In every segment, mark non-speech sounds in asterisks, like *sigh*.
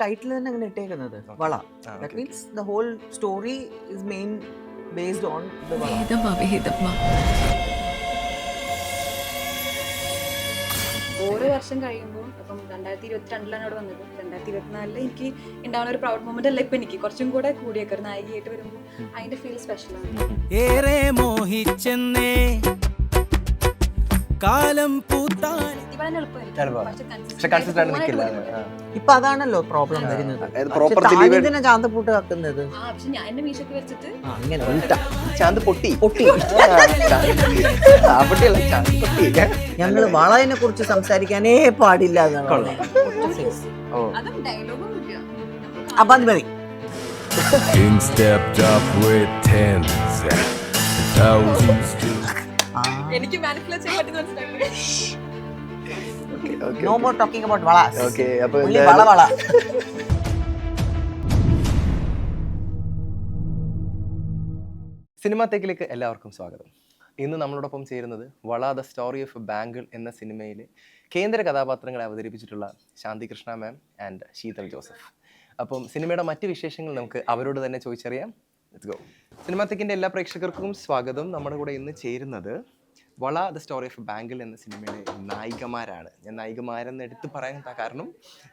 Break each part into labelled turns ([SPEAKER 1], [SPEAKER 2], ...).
[SPEAKER 1] Title തന്നെ അങ്ങനെ ഇട്ടേക്കുന്നത് Vala. That means the whole story is main based on the Vala.
[SPEAKER 2] ഓരോ വർഷം കഴിയുമ്പോൾ അപ്പം രണ്ടായിരത്തി ഇരുപത്തിരണ്ടിലാണ് അവിടെ വന്നത്. രണ്ടായിരത്തി ഇരുപത്തിനാലിൽ എനിക്ക് ഉണ്ടാവുന്ന ഒരു പ്രൗഡ് മൂമെന്റ് അല്ല ഇപ്പൊ എനിക്ക്. കുറച്ചും കൂടെ കൂടിയൊക്കെ ഒരു നായികയായിട്ട് വരുമ്പോൾ അതിന്റെ ഫീൽ സ്പെഷ്യലാണ്
[SPEAKER 3] ഏറെ മോഹിച്ചെന്നേ.
[SPEAKER 2] ബുദ്ധിമുട്ടാണ്.
[SPEAKER 1] ഇപ്പൊ അതാണല്ലോ പ്രോബ്ലം വരുന്നത്. വെക്കുന്നത്. അങ്ങനെ
[SPEAKER 4] ചാന്ത് പൊട്ടി.
[SPEAKER 1] പൊട്ടി.
[SPEAKER 4] ആ, പൊട്ടിയല്ല ചാന്ത് പൊട്ടി.
[SPEAKER 1] ഞങ്ങൾ വളയെ കുറിച്ച് സംസാരിക്കാനേ പാടില്ല എന്നാണ്
[SPEAKER 4] ഓ.
[SPEAKER 2] അതും ഡയലോഗും ഇല്ല
[SPEAKER 1] അപ്പൊ അത് മതി.
[SPEAKER 5] King stepped up with tens, thousands to
[SPEAKER 2] എനിക്ക് മാനിപ്പുലേറ്റ് ചെയ്യാൻ പറ്റുന്ന മനസ്സിലായില്ലേ?
[SPEAKER 4] Okay okay
[SPEAKER 1] no more talking about Vala.
[SPEAKER 4] Okay അപ്പൊ
[SPEAKER 1] പുള്ളി വള വള.
[SPEAKER 4] സിനിമാത്തേക്കിലേക്ക് എല്ലാവർക്കും സ്വാഗതം. ഇന്ന് നമ്മളോടൊപ്പം ചേരുന്നത് Vala the story of bangle എന്ന സിനിമയിലെ കേന്ദ്ര കഥാപാത്രങ്ങളെ അവതരിപ്പിച്ചിട്ടുള്ള Shanthi Krishna ma'am and Sheethal Joseph. അപ്പം സിനിമയുടെ മറ്റ് വിശേഷങ്ങൾ നമുക്ക് അവരോട് തന്നെ ചോദിച്ചറിയാം. ലെറ്റ്സ് ഗോ സിനിമാത്തേക്കിന്റെ എല്ലാ പ്രേക്ഷകർക്കും സ്വാഗതം. നമ്മുടെ കൂടെ ഇന്ന് ചേരുന്നത് വള ദ സ്റ്റോറി ഓഫ് ബാങ്കിൽ എന്ന സിനിമയിലെ നായികമാരാണ്. ഞാൻ നായികമാരെന്ന് എടുത്ത് പറയാൻ കാരണം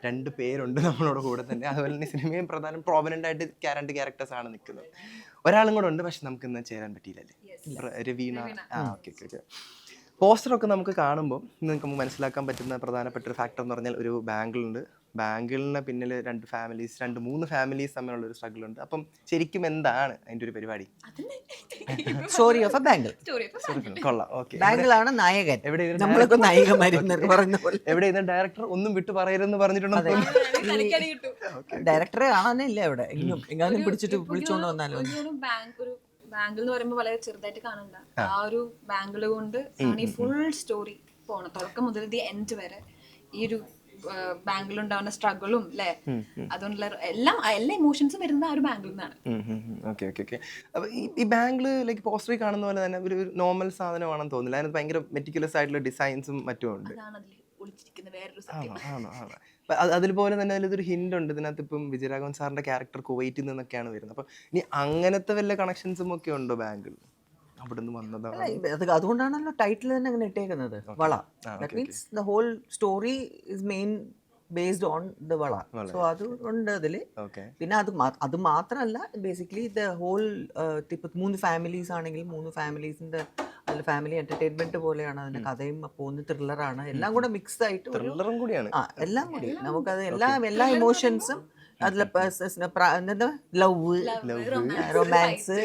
[SPEAKER 4] രണ്ട് പേരുണ്ട് നമ്മളോട് കൂടെ തന്നെ. അതുപോലെ തന്നെ സിനിമയും പ്രധാനം പ്രോമിനന്റ് ആയിട്ട് രണ്ട് ക്യാരക്ടേഴ്സ് ആണ് നിൽക്കുന്നത്. ഒരാളും കൂടെ ഉണ്ട് പക്ഷെ നമുക്ക് ഇന്ന് ചേരാൻ പറ്റിയില്ലല്ലേ? രവീണ. ആ ഓക്കെ ഓക്കെ ഓക്കെ പോസ്റ്ററൊക്കെ നമുക്ക് കാണുമ്പോൾ നിങ്ങൾക്ക് മനസ്സിലാക്കാൻ പറ്റുന്ന പ്രധാനപ്പെട്ട ഒരു ഫാക്ടർ എന്ന് പറഞ്ഞാൽ ഒരു ബാങ്കിളുണ്ട്. ബാങ്കിളിന് പിന്നിൽ രണ്ട് ഫാമിലീസ് രണ്ട് മൂന്ന് ഫാമിലീസ് തമ്മിലുള്ള ഒരു സ്ട്രഗിൾ ഉണ്ട്. അപ്പം ശരിക്കും എന്താണ് അതിന്റെ ഒരു പരിപാടി?
[SPEAKER 1] സ്റ്റോറി ഓഫ് എ ബാങ്കിൾ
[SPEAKER 4] കൊള്ളാം. ഓക്കെ
[SPEAKER 1] ബാങ്കിളാണ് നായകൻ.
[SPEAKER 4] എവിടെ
[SPEAKER 1] നമ്മളൊക്കെ നായികമാരെന്ന് പോലെ.
[SPEAKER 4] എവിടെ ഇരുന്ന് ഡയറക്ടർ ഒന്നും വിട്ടു പറയരുതെന്ന് പറഞ്ഞിട്ടുണ്ടോ?
[SPEAKER 2] ഡയറക്ടറെ കാണാനേ
[SPEAKER 1] ഡയറക്ടറെ കാണാനില്ല ഇവിടെ. എങ്ങും എങ്ങാനും പിടിച്ചിട്ട് വിളിച്ചോണ്ട് വന്നാലോ?
[SPEAKER 2] ബാങ്കിൽ എന്ന് പറയുമ്പോൾ വളരെ ചെറുതായിട്ട് കാണണ്ട ആ. ഒരു ബാംഗിൾ കൊണ്ട് ആണ് ഈ ഫുൾ സ്റ്റോറി പോണം തുടക്കം മുതൽ ദി എൻഡ് വരെ ഈ ഒരു ബാങ്കിൽ ഉണ്ടാവുന്ന സ്ട്രഗിളും അല്ലെ അതുകൊണ്ടുള്ള എല്ലാം എല്ലാ ഇമോഷൻസും വരുന്നത് ആ ഒരു ബാങ്കിൽ നിന്നാണ്
[SPEAKER 4] ഓക്കെ ഓക്കെ ഓക്കെ അപ്പൊ ഈ ബാംഗിൾ ലൈക്ക് പോസ്റ്ററി കാണുന്ന പോലെ തന്നെ ഒരു നോർമൽ സാധനമാണെന്ന് തോന്നുന്നില്ല. അതിനകത്ത് ഭയങ്കര മെറ്റിക്കുലസ് ആയിട്ടുള്ള ഡിസൈൻസും മറ്റും ഉണ്ട്.
[SPEAKER 2] അതാണ് അതിൽ ഒളിച്ചിരിക്കുന്ന വേറൊരു സത്യം.
[SPEAKER 4] ആണോ ആണോ അപ്പൊ അത് അതിൽപോലെ തന്നെ അതിലൊരു ഹിന്റ് ഉണ്ട്. ഇതിനകത്ത് ഇപ്പം വിജയരാഘവൻ സാറിന്റെ ക്യാരക്ടർ കുവൈറ്റിൽ നിന്നൊക്കെയാണ് വരുന്നത്. അപ്പൊ ഇനി അങ്ങനത്തെ വല്ല കണക്ഷൻസും ഒക്കെ ഉണ്ടോ ബാങ്കിൽ അവിടുന്ന് വന്നതാണ്
[SPEAKER 1] അതുകൊണ്ടാണല്ലോ ടൈറ്റിൽ തന്നെ അങ്ങനെ ഇട്ടേക്കുന്നത്. Vala. That means the whole story is main based on the Vala. So അത് ഉണ്ട്
[SPEAKER 4] ഓക്കെ
[SPEAKER 1] പിന്നെ അത് അത് മാത്രമല്ല ബേസിക്കലി ദ ഹോൾ ഇപ്പൊ മൂന്ന് ഫാമിലീസ് ആണെങ്കിൽ മൂന്ന് ഫാമിലീസിന്റെ അതിൽ ഫാമിലി എന്റർടൈൻമെന്റ് പോലെയാണ് അതിന്റെ കഥയും പോകുന്ന ത്രില്ലറാണ് എല്ലാം കൂടെ മിക്സ് ആയിട്ട്
[SPEAKER 4] ത്രില്ലറും കൂടിയാണ്.
[SPEAKER 1] എല്ലാം കൂടി. നമുക്കത് എല്ലാ എല്ലാ ഇമോഷൻസും അതിലെ എന്താ ലവ്. റൊമാൻസ്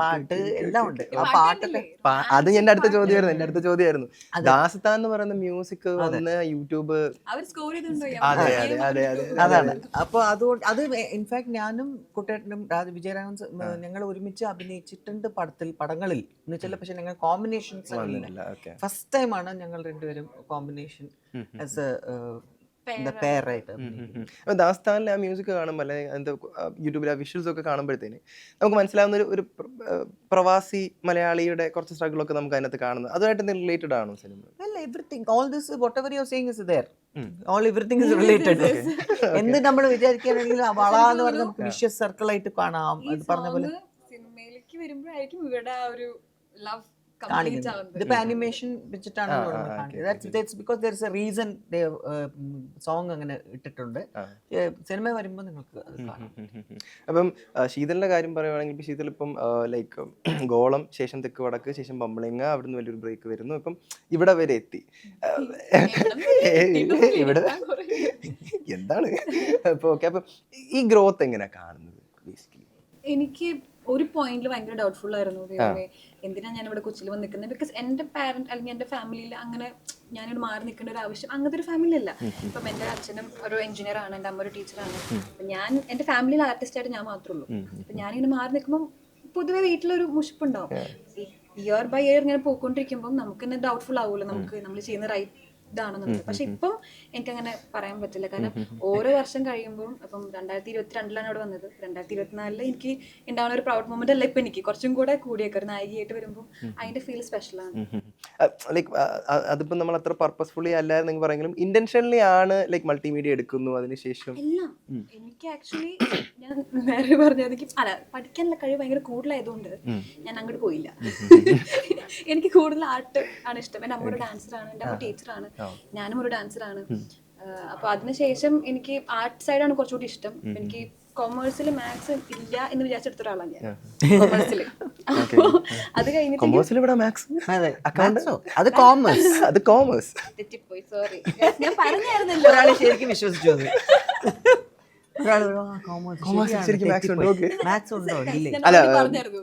[SPEAKER 1] പാട്ട് എല്ലാം ഉണ്ട്. ആ പാട്ടൊക്കെ
[SPEAKER 4] അത് എന്റെ അടുത്ത ചോദ്യമായിരുന്നു എന്റെ അടുത്ത ചോദ്യമായിരുന്നു. ദാസത്താൻ എന്ന് പറയുന്ന മ്യൂസിക് വന്ന് യൂട്യൂബ് അതെ അതെ അതെ അതെ.
[SPEAKER 1] അതാണ്. അപ്പൊ അതുകൊണ്ട് അത് ഇൻഫാക്ട് ഞാനും കുട്ടേട്ടനും രാജ വിജയരാഘവൻ ഞങ്ങൾ ഒരുമിച്ച് അഭിനയിച്ചിട്ടുണ്ട് പടത്തിൽ പടങ്ങളിൽ. എന്ന് വെച്ചാൽ പക്ഷെ ഞങ്ങൾ കോമ്പിനേഷൻസ് ഫസ്റ്റ് ടൈമാണ് ഞങ്ങൾ രണ്ടുപേരും കോമ്പിനേഷൻ ആസ് എ പേരായിട്ട്
[SPEAKER 4] അപ്പൊ ദാസ്ഥാനിലെ ആ മ്യൂസിക് കാണുമ്പോൾ അല്ലെങ്കിൽ എന്താ യൂട്യൂബിലെ ആ വിഷ്വൽസ് ഒക്കെ കാണുമ്പോഴത്തേന് നമുക്ക് മനസ്സിലാവുന്ന ഒരു ഒരു പ്രവാസി മലയാളിയുടെ കുറച്ച് സ്ട്രഗിൾ ഒക്കെ നമുക്ക് അതിനകത്ത് കാണുന്നത്. അതുമായിട്ട് റിലേറ്റഡ് ആണോ സിനിമ
[SPEAKER 1] അല്ല everything all this whatever you saying is there all everything is related എന്ത് നമ്മൾ വിചാരിക്കുകയാണെങ്കിലും ആ വള എന്ന് പറഞ്ഞ നമുക്ക് സർക്കിൾ ആയിട്ട് കാണാം. അത് പറഞ്ഞ പോലെ.
[SPEAKER 2] സിനിമയിലേക്ക് വരുമ്പോഴായിരിക്കും ഇവരുടെ ആ ഒരു ലവ്
[SPEAKER 1] കാണിക്കുന്നത് ഇതിപ്പോ ആനിമേഷൻ വെച്ചിട്ടാണ് because there is a reason song അങ്ങനെ ഇട്ടിട്ടുണ്ട്. സിനിമ വരുമ്പോൾ നിങ്ങൾക്ക്
[SPEAKER 4] അപ്പം ശീതലിന്റെ കാര്യം പറയുവാണെങ്കിൽ ഇപ്പം ശീതൽ ഇപ്പം ലൈക്ക് *clears throat* ഗോളം ശേഷം തെക്ക് വടക്ക് ശേഷം പമ്പളിങ്ങ അവിടുന്ന് വലിയൊരു ബ്രേക്ക് വരുന്നു. ഇപ്പം ഇവിടെ വരെ എത്തി. ഇവിടെ എന്താണ്? അപ്പൊ ഓക്കെ അപ്പം ഈ ഗ്രോത്ത് എങ്ങനെയാ കാണുന്നത് ബേസിക്കലി
[SPEAKER 2] എനിക്ക് ഒരു പോയിന്റിൽ ഭയങ്കര ഡൗട്ട്ഫുൾ ആയിരുന്നു. എന്തിനാ ഞാൻ ഇവിടെ കൊച്ചിയിൽ വന്ന് നിൽക്കുന്നത് ബിക്കോസ് എന്റെ പാരന്റ് അല്ലെങ്കിൽ എന്റെ ഫാമിലിയിൽ അങ്ങനെ ഞാനിവിടെ മാറി നിൽക്കേണ്ട ഒരു ആവശ്യം അങ്ങനത്തെ ഒരു ഫാമിലി അല്ല. ഇപ്പം എന്റെ അച്ഛനും ഒരു എഞ്ചിനീയർ ആണ് എന്റെ അമ്മ ഒരു ടീച്ചറാണ് ഞാൻ എന്റെ ഫാമിലിയിൽ ആർട്ടിസ്റ്റ് ആയിട്ട് ഞാൻ മാത്രമേ ഉള്ളൂ. അപ്പൊ ഞാനിങ്ങനെ മാറി നിൽക്കുമ്പോൾ പൊതുവെ വീട്ടിലൊരു മുഷിപ്പുണ്ടാവും. ഇയർ ബൈ ഇയർ ഇങ്ങനെ പോയിക്കൊണ്ടിരിക്കുമ്പോൾ നമുക്ക് തന്നെ ഡൗട്ട്ഫുൾ ആവുമല്ലോ നമുക്ക് നമ്മൾ ചെയ്യുന്ന റൈറ്റ് ഇതാണെന്നുള്ളത് പക്ഷെ ഇപ്പം എനിക്കങ്ങനെ പറയാൻ പറ്റില്ല. കാരണം ഓരോ വർഷം കഴിയുമ്പോൾ അപ്പം രണ്ടായിരത്തി ഇരുപത്തിരണ്ടിലാണ് അവിടെ വന്നത്. രണ്ടായിരത്തി ഇരുപത്തിനാലിൽ എനിക്ക് ഉണ്ടാവുന്ന ഒരു പ്രൗഡ് മൊമെന്റ് അല്ല ഇപ്പൊ എനിക്ക്. കുറച്ചും കൂടെ കൂടിയേക്കും ഒരു നായികയായിട്ട് വരുമ്പോൾ അതിന്റെ ഫീൽ സ്പെഷ്യലാണ്
[SPEAKER 4] ലൈക്ക് അതിപ്പോ നമ്മൾ അത്ര പർപ്പസ്ഫുള്ളി നിങ്ങൾ പറയുമെങ്കിലും ഇന്റൻഷനലി ആണ് ലൈക്ക് മൾട്ടിമീഡിയ എടുക്കുന്നു അതിനുശേഷം
[SPEAKER 2] അല്ല. എനിക്ക് ആക്ച്വലി ഞാൻ നേരെ പറഞ്ഞത് അല്ല പഠിക്കാനുള്ള കഴിവ് ഭയങ്കര കൂടുതലായതുകൊണ്ട് ഞാൻ അങ്ങോട്ട് പോയില്ല. എനിക്ക് കൂടുതൽ ആർട്ട് ആണ് ഇഷ്ടം. എന്റെ അമ്മ ഒരു ഡാൻസറാണ് എന്റെ അമ്മ ടീച്ചറാണ് ഞാനും ഒരു ഡാൻസറാണ് അപ്പൊ അതിനുശേഷം എനിക്ക് ആർട്ട് സൈഡാണ് കുറച്ചുകൂടി ഇഷ്ടം. എനിക്ക് കൊമേഴ്സിൽ മാത്സ് ഇല്ല എന്ന് വിചാരിച്ചെടുത്ത ഒരാളാണ് ഞാൻ. കൊമേഴ്സിൽ *laughs* അത് കഴിഞ്ഞിട്ട്
[SPEAKER 4] ഇവിടെ മാത്സ്
[SPEAKER 1] അത് കോമേഴ്സ്
[SPEAKER 4] അത് കോമേഴ്സ്
[SPEAKER 2] തെറ്റിപ്പോയി സോറി ഞാൻ പറഞ്ഞായിരുന്നല്ലോ.
[SPEAKER 1] ഒരാളെ ശരിക്കും വിശ്വസിച്ചു *laughs*
[SPEAKER 4] അല്ല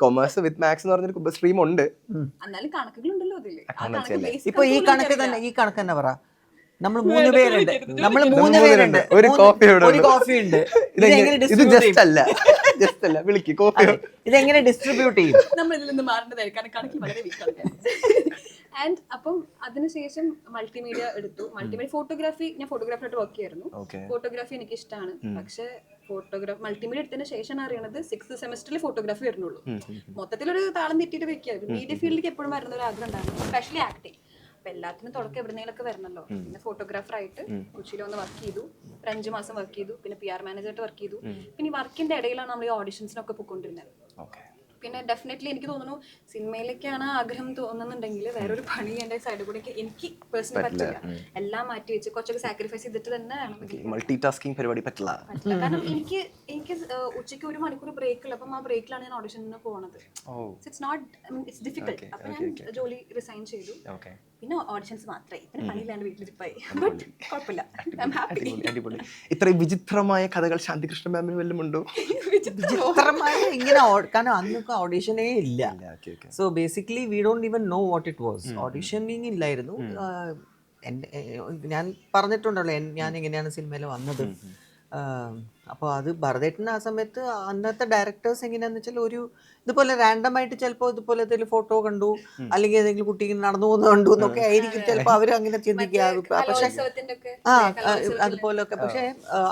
[SPEAKER 4] കൊമേഴ്സ് വിത്ത് മാത്സ് എന്ന് പറഞ്ഞൊരു സ്ട്രീം ഉണ്ട്.
[SPEAKER 1] ഇപ്പൊ ഈ കണക്ക് തന്നെ ഈ കണക്ക് തന്നെ പറ. നമ്മൾ മൂന്ന് പേരുണ്ട്. നമ്മൾ മൂന്ന് പേരുണ്ട്.
[SPEAKER 4] ഒരു coffee
[SPEAKER 1] ഒരു
[SPEAKER 4] ഉണ്ട്.
[SPEAKER 1] കോഫി ഉണ്ട്.
[SPEAKER 4] ഇത് ജസ്റ്റ് അല്ല. ജസ്റ്റ് അല്ല. വിളിക്ക്. കോപ്പി
[SPEAKER 1] അതെ. ഇതെങ്ങനെ ഡിസ്ട്രിബ്യൂട്ട് ചെയ്യും?
[SPEAKER 2] നമ്മൾ ഇതിൽ നിന്ന് മാറേണ്ടതായിരിക്കും. കാരണം കണക്കിൽ വളരെ ആൻഡ് അപ്പം അതിനുശേഷം മൾട്ടിമീഡിയ എടുത്തു. മൾട്ടിമീഡിയ ഫോട്ടോഗ്രാഫി ഞാൻ ഫോട്ടോഗ്രാഫറായിട്ട് വർക്ക് ചെയ്യായിരുന്നു. ഫോട്ടോഗ്രാഫി എനിക്ക് ഇഷ്ടമാണ് പക്ഷെ ഫോട്ടോഗ്രാഫ് മൾട്ടിമീഡിയ എടുത്തതിന് ശേഷം അറിയണത് സിക്സ് സെമസ്റ്ററിൽ ഫോട്ടോഗ്രാഫി വരുന്നുള്ളൂ. മൊത്തത്തിലൊരു താളം തെറ്റിയിട്ട് വെക്കുക മീഡിയ ഫീൽഡിലേക്ക് എപ്പോഴും വരുന്ന ഒരു ആഗ്രഹം ഉണ്ടായിരുന്നു. സ്പെഷ്യലി ആക്ടിങ് അപ്പൊ എല്ലാത്തിനും തുടക്കം എവിടെന്നെങ്കിലൊക്കെ വരണല്ലോ. പിന്നെ ഫോട്ടോഗ്രാഫർ ആയിട്ട് കൊച്ചിയിൽ ഒന്ന് വർക്ക് ചെയ്തു. ഒരു അഞ്ചു മാസം വർക്ക് ചെയ്തു. പിന്നെ പി ആർ മാനേജറായിട്ട് വർക്ക് ചെയ്തു. പിന്നെ വർക്കിന്റെ ഇടയിലാണ് നമ്മൾ ഈ ഓഡിഷൻസിനൊക്കെ പോയിക്കൊണ്ടിരുന്നത്. പിന്നെ ഡെഫിനറ്റ്ലി എനിക്ക് തോന്നുന്നു സിനിമയിലേക്കാണ് ആഗ്രഹം തോന്നുന്നുണ്ടെങ്കിൽ വേറെ ഒരു പണി എന്റെ സൈഡിൽ കൂടെ എനിക്ക് പേഴ്സണലി പറ്റില്ല. എല്ലാം മാറ്റി വെച്ച് കുറച്ചൊക്കെ സാക്രിഫൈസ് ചെയ്തിട്ട് തന്നെ
[SPEAKER 4] മൾട്ടി ടാസ്കിംഗ് പരിപാടി പറ്റില്ല.
[SPEAKER 2] കാരണം എനിക്ക് എനിക്ക് ഉച്ചയ്ക്ക് ഒരു മണിക്കൂർ ബ്രേക്ക് ഉള്ള. അപ്പം ആ ബ്രേക്കിലാണ് ഞാൻ ഓഡിഷന് പോകുന്നത്
[SPEAKER 4] oh.
[SPEAKER 2] It's not it's difficult അപ്പം ഞാൻ ജോലി റിസൈൻ ചെയ്തു. പിന്നെ ഓഡിഷൻസ് മാത്രമേ പിന്നെ പണിയില്ലാണ്ട് വീട്ടിലിരിപ്പായി. ബട്ട് കുഴപ്പമില്ല.
[SPEAKER 4] അടിപൊളി ഇത്രയും വിചിത്രമായ കഥകൾ ശാന്തികൃഷ്ണ മാമിന് വല്ലതും ഉണ്ടോ?
[SPEAKER 1] വിചിത്രമായ ഇങ്ങനെ കാരണം അന്നൊക്കെ ഓഡിഷനേ ഇല്ല. So basically we don't even know what it was auditioning ഇല്ലായിരുന്നു. ഞാൻ പറഞ്ഞിട്ടുണ്ടല്ലോ ഞാൻ എങ്ങനെയാണ് സിനിമയിൽ വന്നത്. അപ്പോൾ അത് ഭരതേട്ടൻ ആ സമയത്ത് അന്നത്തെ ഡയറക്ടേഴ്സ് എങ്ങനെയാന്ന് വെച്ചാൽ ഒരു ഇതുപോലെ റാൻഡം ആയിട്ട് ചിലപ്പോൾ ഇതുപോലെ എന്തെങ്കിലും ഫോട്ടോ കണ്ടു അല്ലെങ്കിൽ ഏതെങ്കിലും കുട്ടി ഇങ്ങനെ നടന്നു പോകുന്ന കണ്ടു എന്നൊക്കെ ആയിരിക്കും. ചിലപ്പോൾ അവർ അങ്ങനെ ചിന്തിക്കുക പക്ഷെ
[SPEAKER 2] കലോത്സവത്തിന്റെ ഒക്കെ
[SPEAKER 1] ആ ആ, അതുപോലൊക്കെ പക്ഷേ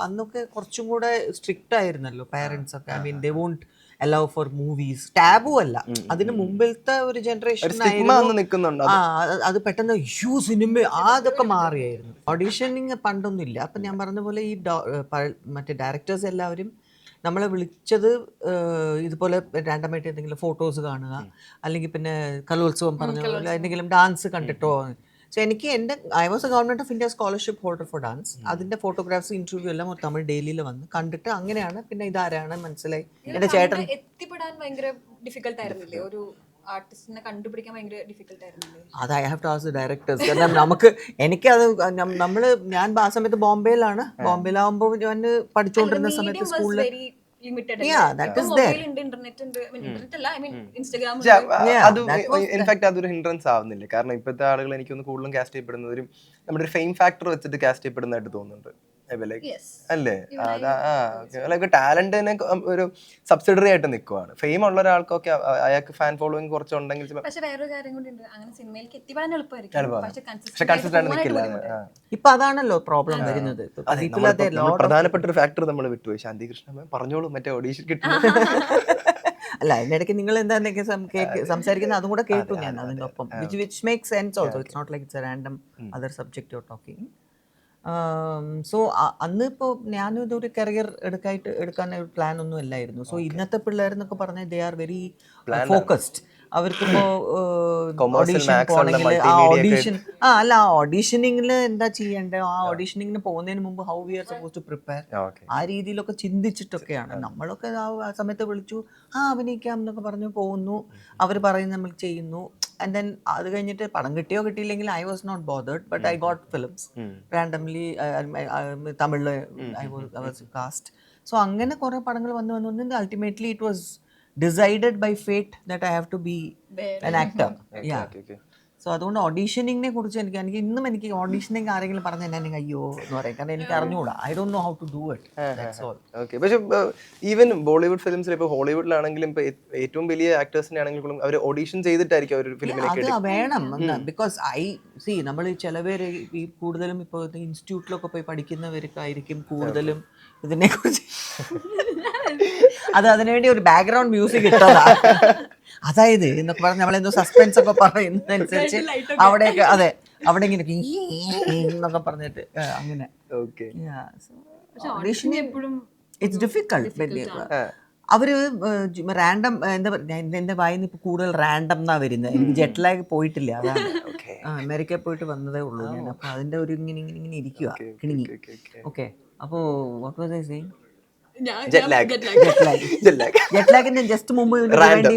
[SPEAKER 1] അന്നൊക്കെ കുറച്ചും കൂടെ സ്ട്രിക്റ്റ് ആയിരുന്നല്ലോ പാരന്റ്സ് ഒക്കെ. I mean they won't allow for movies taboo അല്ല. അതിന് മുമ്പിലത്തെ ഒരു ജനറേഷൻ അത് പെട്ടെന്ന് യൂ. സിനിമ ആ അതൊക്കെ മാറിയായിരുന്നു. ഓഡീഷനിങ് പണ്ടൊന്നും ഇല്ല അപ്പം ഞാൻ പറഞ്ഞ പോലെ ഈ മറ്റേ ഡയറക്ടേഴ്സ് എല്ലാവരും നമ്മളെ വിളിച്ചത് ഇതുപോലെ റാൻഡമായിട്ട് എന്തെങ്കിലും ഫോട്ടോസ് കാണുക. അല്ലെങ്കിൽ പിന്നെ കലോത്സവം പറഞ്ഞ പോലെ എന്തെങ്കിലും ഡാൻസ് കണ്ടിട്ടോ സോ എനിക്ക് എന്റെ I was a government of India scholarship holder for dance അതിന്റെ ഫോട്ടോഗ്രാഫ്സ് ഇന്റർവ്യൂ എല്ലാം ഒരു തമിഴ് ഡെയിലിയിൽ വന്ന് കണ്ടിട്ട് അങ്ങനെയാണ്. പിന്നെ ഇതാരാണ് മനസ്സിലായി? എന്റെ ചേട്ടൻ
[SPEAKER 2] എത്തിപ്പെടാൻ ഭയങ്കര ഡിഫിക്കൽട്ട് ആയിരുന്നില്ലേ? ഒരു ആർട്ടിസ്റ്റിനെ കണ്ടുപിടിക്കാൻ ഭയങ്കര ഡിഫിക്കൽട്ട് ആയിരുന്നു
[SPEAKER 1] അത് I have to as directors കാരണം നമുക്ക് എനിക്കത് നമ്മൾ ഞാൻ ആ സമയത്ത് ബോംബെയിലാണ്. ബോംബെയിലാവുമ്പോൾ ഞാൻ പഠിച്ചുകൊണ്ടിരുന്ന സമയത്ത് സ്കൂളിൽ
[SPEAKER 2] limited
[SPEAKER 1] Yeah, that is there.
[SPEAKER 2] ഉണ്ട് ഇന്റർനെറ്റ് ഉണ്ട്. ഇന്റർനെറ്റ് അല്ല ഐ മീൻ ഇൻസ്റ്റാഗ്രാം
[SPEAKER 4] പക്ഷെ അ-
[SPEAKER 1] Yeah,
[SPEAKER 4] അത്
[SPEAKER 1] that was
[SPEAKER 4] ഇൻഫാക്ട് അതൊരു ഹിൻഡ്രൻസ് ആവുന്നില്ല. കാരണം ഇപ്പോഴത്തെ ആളുകൾ എനിക്കൊന്ന് കൂടുതലും കാസ്റ്റ് ചെയ്യപ്പെടുന്നവരും നമ്മുടെ ഒരു ഫെയിം ഫാക്ടർ വെച്ചിട്ട് കാസ്റ്റ് ചെയ്യപ്പെടുന്നതായിട്ട് തോന്നുന്നുണ്ട്. അല്ലേ? ലൈക്ക് ടാലന്റിനെ ഒരു സബ്സിഡറി ആയിട്ട് നിൽക്കുവാണ് ഫെയിം ഉള്ള ഒരാൾക്കൊക്കെ അയാൾക്ക് ഫാൻ ഫോളോയിങ് കുറച്ചുണ്ടെങ്കിൽ
[SPEAKER 2] പക്ഷെ വേറൊരു കാര്യം കൂടി ഉണ്ട്. അങ്ങനെ സിനിമയിലേക്ക് എത്തിപ്പെടാൻ എളുപ്പമായിരിക്കും.
[SPEAKER 1] ഇപ്പൊ അതാണല്ലോ പ്രോബ്ലം വരുന്നത്.
[SPEAKER 4] പ്രധാനപ്പെട്ട ഒരു ഫാക്ടർ നമ്മൾ വിട്ടുപോയി. ശാന്തി കൃഷ്ണ പറഞ്ഞോളൂ മറ്റേ ഓഡീഷൻ കിട്ടും *laughs*
[SPEAKER 1] അല്ല അതിനിടയ്ക്ക് നിങ്ങൾ എന്താ സംസാരിക്കുന്നത് അതും. കൂടെ കേട്ടു ഞാൻ അതിന്റെ ഒപ്പം which which make sense also it's not like it's a random other subject your talking so അന്ന് ഇപ്പോൾ ഞാനും ഇതൊരു കരിയർ എടുക്കായിട്ട് എടുക്കാൻ ഒരു പ്ലാൻ ഒന്നും അല്ലായിരുന്നു സോ ഇന്നത്തെ പിള്ളേർ എന്നൊക്കെ പറഞ്ഞാൽ ദേ ആർ വെരി ഫോക്കസ്ഡ് അവർക്കിപ്പോ ഓഡീഷൻ പോകണമെങ്കിൽ ആ ഓഡീഷൻ ആ അല്ല ആ ഓഡീഷനിങ്ങിൽ എന്താ ചെയ്യേണ്ടത് ആ ഓഡീഷനിങ്ങിന് പോകുന്നതിന് മുമ്പ് how we are suppose to prepare ആ രീതിയിലൊക്കെ ചിന്തിച്ചിട്ടൊക്കെയാണ്. നമ്മളൊക്കെ ആ ആ സമയത്ത് വിളിച്ചു ആ അഭിനയിക്കാം എന്നൊക്കെ പറഞ്ഞു പോകുന്നു. അവർ പറയുന്നത് നമ്മൾ ചെയ്യുന്നു. ആൻഡ് ദെൻ അത് കഴിഞ്ഞിട്ട് പടം കിട്ടിയോ കിട്ടിയില്ലെങ്കിൽ I was not bothered but I got films randomly തമിഴിൽ ഐ വാസ് കാസ്റ്റ് സോ അങ്ങനെ കുറേ പടങ്ങൾ വന്ന് വന്ന് വന്ന് ultimately it was decided by fate that I have to be
[SPEAKER 4] an actor
[SPEAKER 1] so അതുകൊണ്ട് ഓഡീഷനിങ്ങിനെ കുറിച്ച് എനിക്ക് എനിക്ക് ഇന്നും എനിക്ക് ഓഡീഷനിങ് ആരെങ്കിലും പറഞ്ഞു തന്നെ എനിക്ക് അയ്യോ എന്ന് പറയും. കാരണം എനിക്ക് അറിഞ്ഞുകൂടാ I don't know how to do it
[SPEAKER 4] okay പക്ഷെ ഈവൻ ബോളിവുഡ് ഫിലിംസിൽ ഇപ്പോൾ ഹോളിവുഡിലാണെങ്കിലും ഇപ്പോൾ ഏറ്റവും വലിയ ആക്ടേഴ്സിനെ ആണെങ്കിലും പോലും അവർ ഓഡീഷൻ ചെയ്തിട്ടായിരിക്കും അവർ ഫിലിമിലേക്ക്
[SPEAKER 1] അത് വേണം. ബിക്കോസ് ഐ സി നമ്മൾ ചില പേര് ഈ കൂടുതലും ഇപ്പോൾ ഇൻസ്റ്റിറ്റ്യൂട്ടിലൊക്കെ പോയി പഠിക്കുന്നവർക്കായിരിക്കും കൂടുതലും ഇതിനെക്കുറിച്ച് *laughs* അത് അതിനുവേണ്ടി ഒരു ബാക്ക്ഗ്രൗണ്ട് മ്യൂസിക് ഇട്ടതാ. *laughs* അതായത് എന്നൊക്കെ പറഞ്ഞ് നമ്മളെന്തോ സസ്പെൻസ് ഒക്കെ പറയുന്നതനുസരിച്ച് അവിടെയൊക്കെ അതെ അവിടെ ഇങ്ങനെ എന്നൊക്കെ പറഞ്ഞിട്ട് അങ്ങനെ. ഇറ്റ്സ് ഡിഫിക്കൾട്ട് അവർ റാൻഡം എന്താ പറയുക എന്റെ വായിൽ നിന്ന് ഇപ്പൊ കൂടുതൽ റാൻഡം എന്നാ വരുന്നത്. എനിക്ക് ജെറ്റ് ലാഗ് പോയിട്ടില്ല അതാണ്. അമേരിക്കയിൽ പോയിട്ട് വന്നതേ ഉള്ളൂ ഞാൻ. അപ്പൊ അതിന്റെ ഒരു ഇങ്ങനെ ഇങ്ങനെ ഇങ്ങനെ ഇരിക്കുക കിണുങ്ങി. ഓക്കെ അപ്പോ വാട്ട് വാസ് ഐ സെയിങ്
[SPEAKER 2] ഞാൻ
[SPEAKER 4] jet lag
[SPEAKER 1] jet lag
[SPEAKER 4] jet lag
[SPEAKER 1] jet ലാഗിന്റെ just മുമ്പ് വേണ്ടി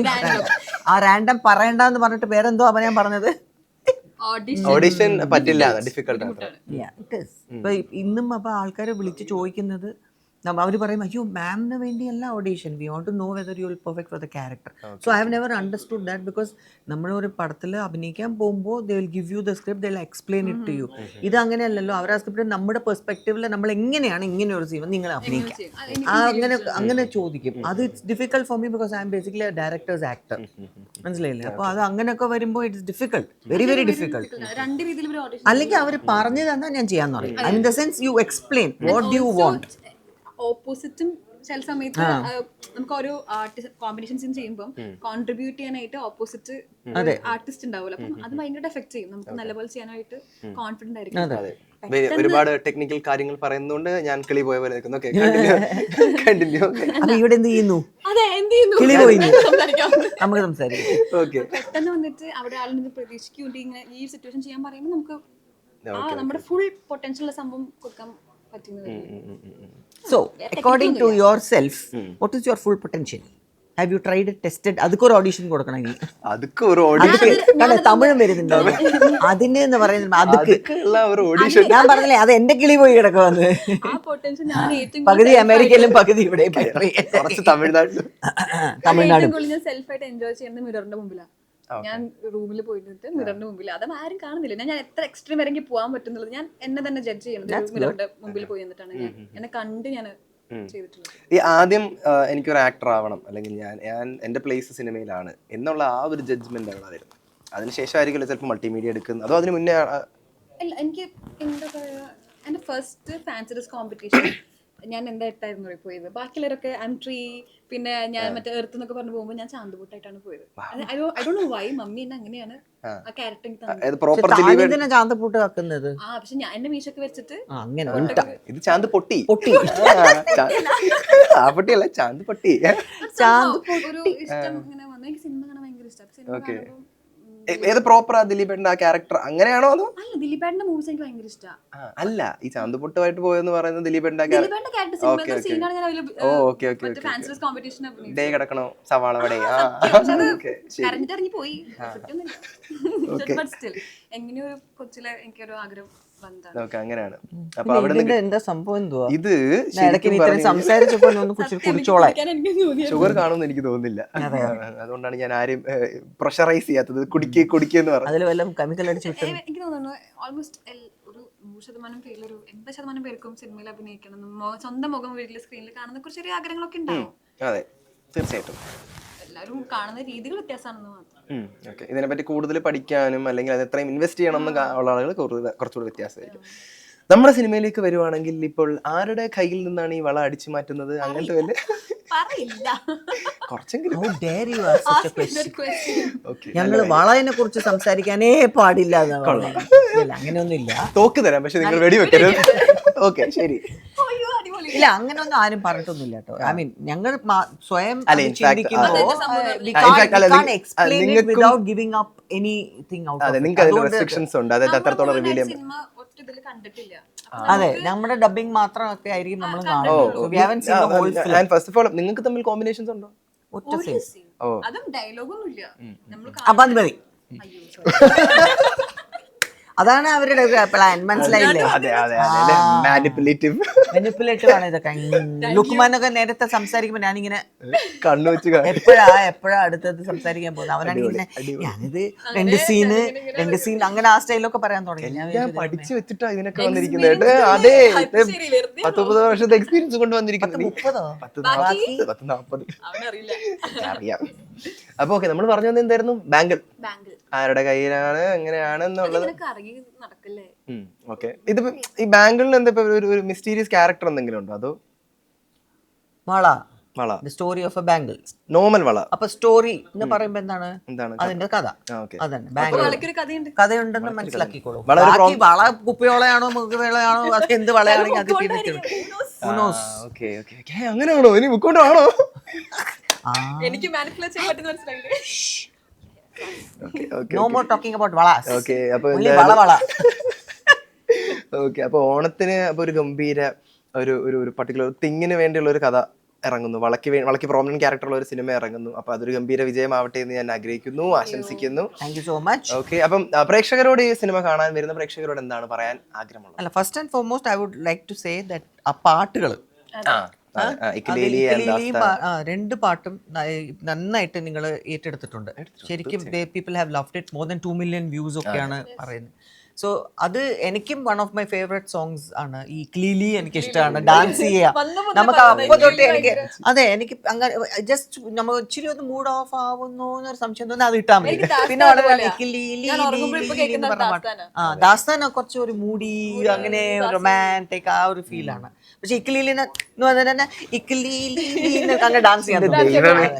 [SPEAKER 1] ആ റാൻഡം പറയണ്ടെന്ന് പറഞ്ഞിട്ട് പേരെന്തോ അവൻ ഞാൻ പറഞ്ഞത്
[SPEAKER 2] ഓഡിഷൻ
[SPEAKER 4] പറ്റില്ല. ഡിഫിക്കൽട്ട്
[SPEAKER 1] ഇന്നും അപ്പൊ ആൾക്കാരെ വിളിച്ച് ചോദിക്കുന്നത് അവർ പറയും അയ്യോ മാമിന് വേണ്ടിയല്ല audition we want to know whether you will perfect for the character so I have never understood that because നമ്മൾ ഒരു പടത്തിൽ അഭിനയിക്കാൻ പോകുമ്പോൾ they will give you the script they will explain it to you ഇത് അങ്ങനെയല്ലല്ലോ. അവർ ആ script നമ്മുടെ പെർസ്പെക്റ്റീവിൽ നമ്മൾ എങ്ങനെയാണ് ഇങ്ങനെ ഒരു സീൻ നിങ്ങൾ അഭിനയിക്കാം ആ അങ്ങനെ അങ്ങനെ ചോദിക്കും. അത് it's difficult for me because I'm basically directors actor മനസ്സിലായില്ലേ? അപ്പോൾ അത് അങ്ങനെയൊക്കെ വരുമ്പോൾ it's difficult very very
[SPEAKER 2] audition
[SPEAKER 1] അല്ലെങ്കിൽ അവർ പറഞ്ഞു തന്നാൽ ഞാൻ ചെയ്യാന്ന് പറയും. In the sense you explain what you want
[SPEAKER 2] ഓപ്പോസിറ്റും ചില സമയത്ത് നമുക്ക് ഓരോ ആർട്ടിസ്റ്റ് കോമ്പിനേഷൻ ചെയ്യുമ്പോൾ കോൺട്രിബ്യൂട്ട് ചെയ്യാനായിട്ട് ഓപ്പോസിറ്റ് ആർട്ടിസ്റ്റ് ഉണ്ടാവില്ല അപ്പം അത് ഭയങ്കര എഫക്ട് ചെയ്യും. നമുക്ക് നല്ലപോലെ ചെയ്യാനായിട്ട് കോൺഫിഡന്റ് ആയിരിക്കും.
[SPEAKER 4] ഒരുപാട് ടെക്നിക്കൽ കാര്യങ്ങൾ പറയുന്നതുകൊണ്ട് ഞാൻ കിളി പോയ പോലെ നിൽക്കുന്നു. ഓക്കെ *laughs* കണ്ടിന്യൂ
[SPEAKER 1] ഇവിടെ എന്ത് ചെയ്യുന്നു?
[SPEAKER 2] അതെ എന്ത് ചെയ്യുന്നു?
[SPEAKER 1] കിളി പോയിന്ന്.
[SPEAKER 2] സംസാരിക്കാം.
[SPEAKER 1] നമുക്ക് സംസാരിക്കാം.
[SPEAKER 4] ഓക്കെ
[SPEAKER 2] പെട്ടെന്ന് വന്നിട്ട് അവിടെ ആളിന് പ്രതീക്ഷിക്കൂട്ടി ഇങ്ങനെ ഈ സിറ്റുവേഷൻ ചെയ്യാൻ പറയുമ്പോൾ നമുക്ക് ആ നമ്മുടെ ഫുൾ പൊട്ടൻഷ്യൽ സംഭവം കൊടുക്കാൻ പറ്റുന്നത്
[SPEAKER 1] so according to your self what is your full potential have you tried tested അതൊക്കെ ഒരു ഓഡീഷൻ കൊടുക്കണമെങ്കിൽ
[SPEAKER 4] അതൊക്കെ ഒരു ഓഡിഷൻ
[SPEAKER 1] തമിഴും വരുന്നുണ്ടോ? അതിന് എന്ന് പറയുന്നത് അതൊക്കെ.
[SPEAKER 4] അതൊക്കെയുള്ള
[SPEAKER 1] ഞാൻ പറഞ്ഞില്ലേ അത് എന്റെ കിളി പോയി കിടക്കുവന്ന്. പകുതി അമേരിക്കയിലും പകുതി ഇവിടെ
[SPEAKER 4] തമിഴ്നാട്ടിലും.
[SPEAKER 1] തമിഴ്നാട്.
[SPEAKER 2] സെൽഫായിട്ട് എൻജോയ് ചെയ്യുന്നത് മിററിന്റെ മുമ്പിലാണ് ഞാൻ റൂമിൽ പോയിട്ട് മിററിന്റെ മുമ്പിൽ അത് ആരും കാണുന്നില്ല. ഞാൻ- എത്ര എക്സ്ട്രീം വരെങ്കിൽ പോകാൻ പറ്റുന്നുള്ളത്. ഞാൻ എന്നെ തന്നെ ജഡ്ജ് ചെയ്യുന്നത് മിററിന്റെ മുമ്പിൽ പോയി എന്നിട്ടാണ് ഞാൻ എന്നെ കണ്ട് ഞാൻ
[SPEAKER 4] ഈ ആദ്യം എനിക്കൊരു ആക്ടർ ആവണം. അല്ലെങ്കിൽ ഞാൻ ഞാൻ എന്റെ പ്ലേസ് സിനിമയിലാണ് എന്നുള്ള ആ ഒരു ജഡ്ജ്മെന്റ് ആണ് വരുന്നത് അതിനുശേഷമായിരിക്കുമല്ലോ ചിലപ്പോൾ മൾട്ടിമീഡിയ എടുക്കുന്നത് അതോ അതിന് മുന്നേ
[SPEAKER 2] എനിക്ക് എന്താ പറയാ എന്റെ ഫസ്റ്റ് ഫാൻസി കോമ്പറ്റീഷൻ ഞാൻ എന്താ ഇട്ടായിരുന്നു പോയത്? ബാക്കിയുള്ളവരൊക്കെ ഐം ട്രീ പിന്നെ ഞാൻ മറ്റേ എർത്ത് എന്നൊക്കെ പറഞ്ഞു പോകുമ്പോൾ ഞാൻ ചാന്തുപൂട്ടായിട്ടാണ് പോയത്. I do know why mummy എന്നെ അങ്ങനെയാണ് ആ. ക്യാരക്ടർ എനിക്ക്
[SPEAKER 1] ചാന്തപ്പൂട്ട് വെക്കുന്നത്.
[SPEAKER 2] ആ പക്ഷെ ഞാൻ എന്റെ മീശൊക്കെ വെച്ചിട്ട്
[SPEAKER 1] അങ്ങനെ
[SPEAKER 4] ഇത് ചാന്ത് പൊട്ടി.
[SPEAKER 1] പൊട്ടി
[SPEAKER 4] ആ, പൊട്ടിയല്ല ചാന്ത് പൊട്ടി
[SPEAKER 2] ഒരു ഇഷ്ടം ഇങ്ങനെ വന്നു. എനിക്ക് സിനിമ കാണാൻ ഭയങ്കര ഇഷ്ടം. സിനിമ കാണുമ്പോൾ
[SPEAKER 4] ഏത് പ്രോപ്പർ ആ ദിലീപേട്ടൻ ആ ക്യാരക്ടർ അങ്ങനെയാണോ അതോ?
[SPEAKER 2] അല്ല ദിലീപേട്ടന്റെ മൂവീസ് എനിക്ക് ഭയങ്കര ഇഷ്ടമാണ്
[SPEAKER 4] ആ, അല്ല ഈ ചാന്തുപൊട്ടുമായിട്ട് പോയെന്ന് പറയുന്നത് ദിലീപേട്ടന്റെ ആ ക്യാരക്ടർ
[SPEAKER 2] ദിലീപേട്ടന്റെ ക്യാരക്ടർ സിനിമ സീനാണ് ഞാൻ അതിൽ
[SPEAKER 4] ഓ ഓക്കെ ഓക്കെ
[SPEAKER 2] മറ്റേ ഫാൻസി കോമ്പറ്റീഷൻ
[SPEAKER 4] ഡേ കിടക്കണോ സവാള വടേ. ആ ഓക്കെ ശരി.
[SPEAKER 2] കരഞ്ഞിട്ട് ഇറങ്ങി പോയി ബട്ട് സ്റ്റിൽ എങ്ങനെയോ ഒരു കൊച്ചിലെ എനിക്കൊരു ആഗ്രഹം.
[SPEAKER 4] ഓക്കെ അങ്ങനെയാണ് അപ്പൊ അവിടെ
[SPEAKER 1] എന്താ സംഭവം എന്തുവാ?
[SPEAKER 4] ഇത്
[SPEAKER 1] സംസാരിച്ചപ്പോ
[SPEAKER 4] ഷുഗർ കാണുമെന്ന് എനിക്ക് തോന്നുന്നില്ല. അതുകൊണ്ടാണ് ഞാൻ ആരും പ്രഷറൈസ് ചെയ്യാത്തത്. കുടിക്ക് കുടിക്കെന്ന് പറഞ്ഞു.
[SPEAKER 1] അതിൽ വല്ല കെമിക്കൽ അടിച്ച്
[SPEAKER 2] എനിക്ക് തോന്നുന്നു ഓൾമോസ്റ്റ് ഒരു നൂറ് ശതമാനം പേരിൽ ഒരു എൺപത് ശതമാനം പേർക്കും സിനിമയിൽ അഭിനയിക്കണം എന്ന് സ്വന്തം മുഖം വീട്ടിൽ സ്ക്രീനിൽ കാണുന്ന കുറച്ചൊരു ചെറിയ ആഗ്രഹങ്ങളൊക്കെ ഉണ്ടാവും.
[SPEAKER 4] അതെ. തീർച്ചയായിട്ടും.
[SPEAKER 2] എല്ലാവരും കാണുന്ന രീതികൾ വ്യത്യാസമാണെന്ന് മാത്രം.
[SPEAKER 4] ഇതിനെ പറ്റി കൂടുതൽ പഠിക്കാനും അല്ലെങ്കിൽ അത് എത്രയും ഇൻവെസ്റ്റ് ചെയ്യണം എന്ന് ഉള്ള ആളുകൾ കൂടുതൽ കുറച്ചുകൂടി വ്യത്യാസമായിരിക്കും. നമ്മുടെ സിനിമയിലേക്ക് വരുവാണെങ്കിൽ ഇപ്പോൾ ആരുടെ കയ്യിൽ നിന്നാണ് ഈ വള അടിച്ചു മാറ്റുന്നത്? അങ്ങനത്തെ വല്ല
[SPEAKER 2] പറയില്ല.
[SPEAKER 4] കുറച്ചെങ്കിലും.
[SPEAKER 1] ഞങ്ങൾ വളയെ കുറിച്ച് സംസാരിക്കാനേ പാടില്ല അങ്ങനെയൊന്നുമില്ല.
[SPEAKER 4] തോക്ക് തരാം പക്ഷെ നിങ്ങൾ വെടിവെക്കരുത്. ഓക്കെ ശരി.
[SPEAKER 1] ഇല്ല അങ്ങനൊന്നും ആരും പറഞ്ഞിട്ടൊന്നുമില്ല കേട്ടോ. ഐ മീൻ ഞങ്ങൾ സ്വയം
[SPEAKER 4] അല്ല,
[SPEAKER 1] അത് നമ്മുടെ ഡബിങ് മാത്രമൊക്കെ ആയിരിക്കും നമ്മൾ കാണുന്നത്.
[SPEAKER 4] ഫസ്റ്റ് ഓഫ് ഓൾ നിങ്ങൾക്ക് തമ്മിൽ കോമ്പിനേഷൻസ് ഉണ്ടോ?
[SPEAKER 1] ഒറ്റ.
[SPEAKER 2] അതും ഡയലോഗൊന്നും ഇല്ല നമ്മൾ
[SPEAKER 1] അപ്പൊ അത് മതി. *laughs* അതാണ് അവരുടെ പ്ലാൻ മനസ്സിലായില്ലേ?
[SPEAKER 4] അതെ അതെ അതെ മാനിപ്പുലേറ്റീവ്
[SPEAKER 1] മെനിപ്പുലേറ്റീവ് ആണ് ഇതൊക്കെ. ലുക്കുമാനൊക്കെ നേരത്തെ സംസാരിക്കുമ്പോ ഞാനിങ്ങനെ
[SPEAKER 4] കണ്ണു വെച്ച്
[SPEAKER 1] എപ്പോഴാ എപ്പോഴാ അടുത്തത് സംസാരിക്കാൻ പോകുന്നത് അവനാണെങ്കിൽ ഇങ്ങനെ ഞാനിത് രണ്ട് സീന് രണ്ട് സീൻ അങ്ങനെ ആ സ്റ്റൈലൊക്കെ പറയാൻ തുടങ്ങി. ഞാൻ
[SPEAKER 4] പഠിച്ചു വെച്ചിട്ടാ ഇതിനൊക്കെ വന്നിരിക്കുന്നത്. അതെ പത്തൊമ്പത് വർഷത്തെ എക്സ്പീരിയൻസ് കൊണ്ട് വന്നിരിക്കുന്നത്
[SPEAKER 1] മുപ്പതോ?
[SPEAKER 4] പത്ത് നാപ്പത്. *laughs* അറിയാം. അപ്പൊ ഓക്കെ നമ്മൾ പറഞ്ഞു വന്നത് എന്തായിരുന്നു? ബാങ്കിൾ ആരുടെ കയ്യിലാണ് എങ്ങനെയാണ് എന്നുള്ളത് ഓക്കെ ഇതിപ്പോ ഈ ബാങ്കിളിന് എന്താ ഇപ്പൊ ഒരു ഒരു മിസ്റ്റീരിയസ് ക്യാരക്ടർ എന്തെങ്കിലും ഉണ്ടോ? അതോ?
[SPEAKER 1] Vala.
[SPEAKER 4] Vala.
[SPEAKER 1] The story of a bangle
[SPEAKER 4] normal Vala.
[SPEAKER 1] അപ്പൊ സ്റ്റോറി എന്ന് പറയുമ്പോ എന്താണ്?
[SPEAKER 4] എന്താണ്
[SPEAKER 1] അതിന്റെ കഥ. അതന്നെ.
[SPEAKER 2] ബാങ്കിൾ കഥയുണ്ട്.
[SPEAKER 1] കഥയുണ്ടെന്ന് മനസ്സിലാക്കിക്കോളൂ. വള കുപ്പിയോളയാണോ മുഖവേളയാണോ അത് എന്ത് വളയാണെങ്കിൽ അത്.
[SPEAKER 4] അങ്ങനെയാണോ? ഇനി ബുക്കോണ്ടാണോ
[SPEAKER 2] എനിക്ക് മാനിപ്പുലേറ്റ് ചെയ്യാൻ പറ്റുന്ന മനസ്സിലായില്ലേ?
[SPEAKER 4] Okay okay
[SPEAKER 1] no more talking about വളാസ്.
[SPEAKER 4] Okay അപ്പൊ
[SPEAKER 1] Only വള വള. *laughs*
[SPEAKER 4] ഓക്കെ അപ്പൊ ഓണത്തിന് അപ്പൊ ഒരു ഗംഭീര ഒരു ഒരു ഒരു പർട്ടിക്കുലർ തിങ്ങിന് വേണ്ടിയുള്ള ഒരു കഥ ഇറങ്ങുന്നു. വളക്ക് വളക്ക് പ്രോമിനന്റ് ക്യാരക്ടറുള്ള ഒരു സിനിമ ഇറങ്ങുന്നു. അപ്പൊ അതൊരു ഗംഭീര വിജയമാവട്ടെ എന്ന് ഞാൻ ആഗ്രഹിക്കുന്നു ആശംസിക്കുന്നു.
[SPEAKER 1] Thank you so much
[SPEAKER 4] okay അപ്പം പ്രേക്ഷകരോട് ഈ സിനിമ കാണാൻ വരുന്ന പ്രേക്ഷകരോട് എന്താണ് പറയാൻ ആഗ്രഹമുള്ളത്?
[SPEAKER 1] അല്ല first and foremost I would like to say that ആ പാട്ടുകൾ രണ്ട് പാട്ടും നന്നായിട്ട് നിങ്ങൾ ഏറ്റെടുത്തിട്ടുണ്ട്. ശരിക്കും people have loved it more than two million views ഒക്കെയാണ് പറയുന്നത്. സോ അത് എനിക്കും one of my favourite songs ആണ്. ഈ ക്ലീലി എനിക്ക് ഇഷ്ടമാണ്. ഡാൻസ് ചെയ്യാം. നമുക്ക് അപ്പൊ തൊട്ട്
[SPEAKER 2] എനിക്ക്
[SPEAKER 1] അതെ എനിക്ക് അങ്ങനെ ജസ്റ്റ് നമ്മൾ ഇച്ചിരി ഒന്ന് മൂഡ് ഓഫ് ആവുന്നു എന്നൊരു സംശയം തോന്നി അത് ഇട്ടാൽ മതി. പിന്നെ. ആ ദാസ്താന കുറച്ച് ഒരു മൂടി അങ്ങനെ റൊമാന്റിക് ആ ഒരു ഫീലാണ് പക്ഷെ ഇക്ലീലിന് എന്ന് പറഞ്ഞാൽ അങ്ങനെ ഡാൻസ് ചെയ്യാൻ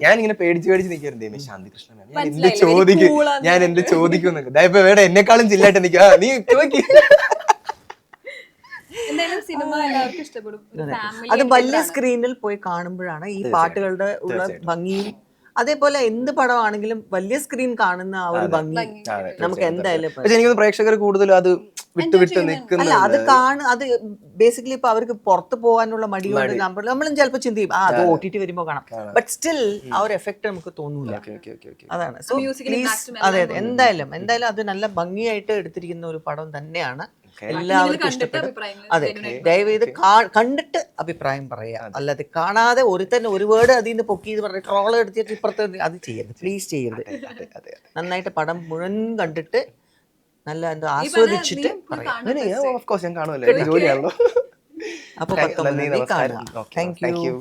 [SPEAKER 4] ഞാൻ ഇങ്ങനെ പേടിച്ച് പേടിച്ച് നിൽക്കാറുണ്ട് ശാന്തി കൃഷ്ണ ഞാൻ എന്ത് ചോദിക്കും? ഞാൻ എന്ത് ചോദിക്കും എന്നൊക്കെ ഇപ്പൊ വേണ്ട എന്നെക്കാളും ചില്ലായിട്ട് നിൽക്കുക. നീ ചോദിക്കും
[SPEAKER 2] എന്തായാലും സിനിമ എല്ലാവർക്കും ഇഷ്ടപ്പെടും. ഫാമിലി
[SPEAKER 1] അത് വലിയ സ്ക്രീനിൽ പോയി കാണുമ്പോഴാണ് ഈ പാട്ടുകളുടെ ഉള്ള ഭംഗിയും അതേപോലെ എന്ത് പടമാണെങ്കിലും വലിയ സ്ക്രീൻ കാണുന്ന ആ ഒരു ഭംഗി നമുക്ക് എന്തായാലും
[SPEAKER 4] പക്ഷെ എനിക്ക് പ്രേക്ഷകർ കൂടുതലും അത് വിട്ട് വിട്ട്
[SPEAKER 1] അല്ല അത് കാണു അത് ബേസിക്കലി ഇപ്പൊ അവർക്ക് പുറത്ത് പോകാനുള്ള മടി കൊണ്ട് നമ്മൾ നമ്മളും ചിലപ്പോൾ ചിന്തിക്കും ആ അത് ഒ ടി ടി വരുമ്പോൾ കാണാം. ബട്ട് സ്റ്റിൽ ആ ഒരു എഫക്ട് നമുക്ക് തോന്നൂല. അതാണ്. സോ പ്ലീസ് അതെ അതെ. എന്തായാലും എന്തായാലും അത് നല്ല ഭംഗിയായിട്ട് എടുത്തിരിക്കുന്ന ഒരു പടം തന്നെയാണ്. എല്ലാവർക്കും
[SPEAKER 2] കണ്ടിട്ട്
[SPEAKER 1] ഇഷ്ടപ്പെടും. അതെ. ദയവേത് കണ്ടിട്ട് അഭിപ്രായം പറയാ. അല്ലാതെ കാണാതെ ഒരു തന്നെ ഒരു വേർഡ് അതിൽ നിന്ന് പൊക്കി ഇത് പറഞ്ഞ ട്രോൾ എടുത്തിട്ട് ഇപ്പുറത്ത് അത് ചെയ്യരുത്. പ്ലീസ് ചെയ്യരുത്.
[SPEAKER 4] അതെ അതെ
[SPEAKER 1] നന്നായിട്ട് പടം മുഴുവൻ കണ്ടിട്ട് നല്ല എന്താ ആസ്വദിച്ചിട്ട് പറയാം.
[SPEAKER 4] അങ്ങനെ ഓഫ് കോഴ്സ് ഞാൻ കാണുമല്ലോ. എന്റെ ജോലിയാണല്ലോ.
[SPEAKER 1] അപ്പൊ പത്തൊമ്പതാം കാണാം. Thank you.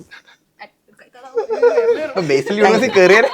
[SPEAKER 4] ബേസിൽ യൂണിവേഴ്സിറ്റി കയറിയാൽ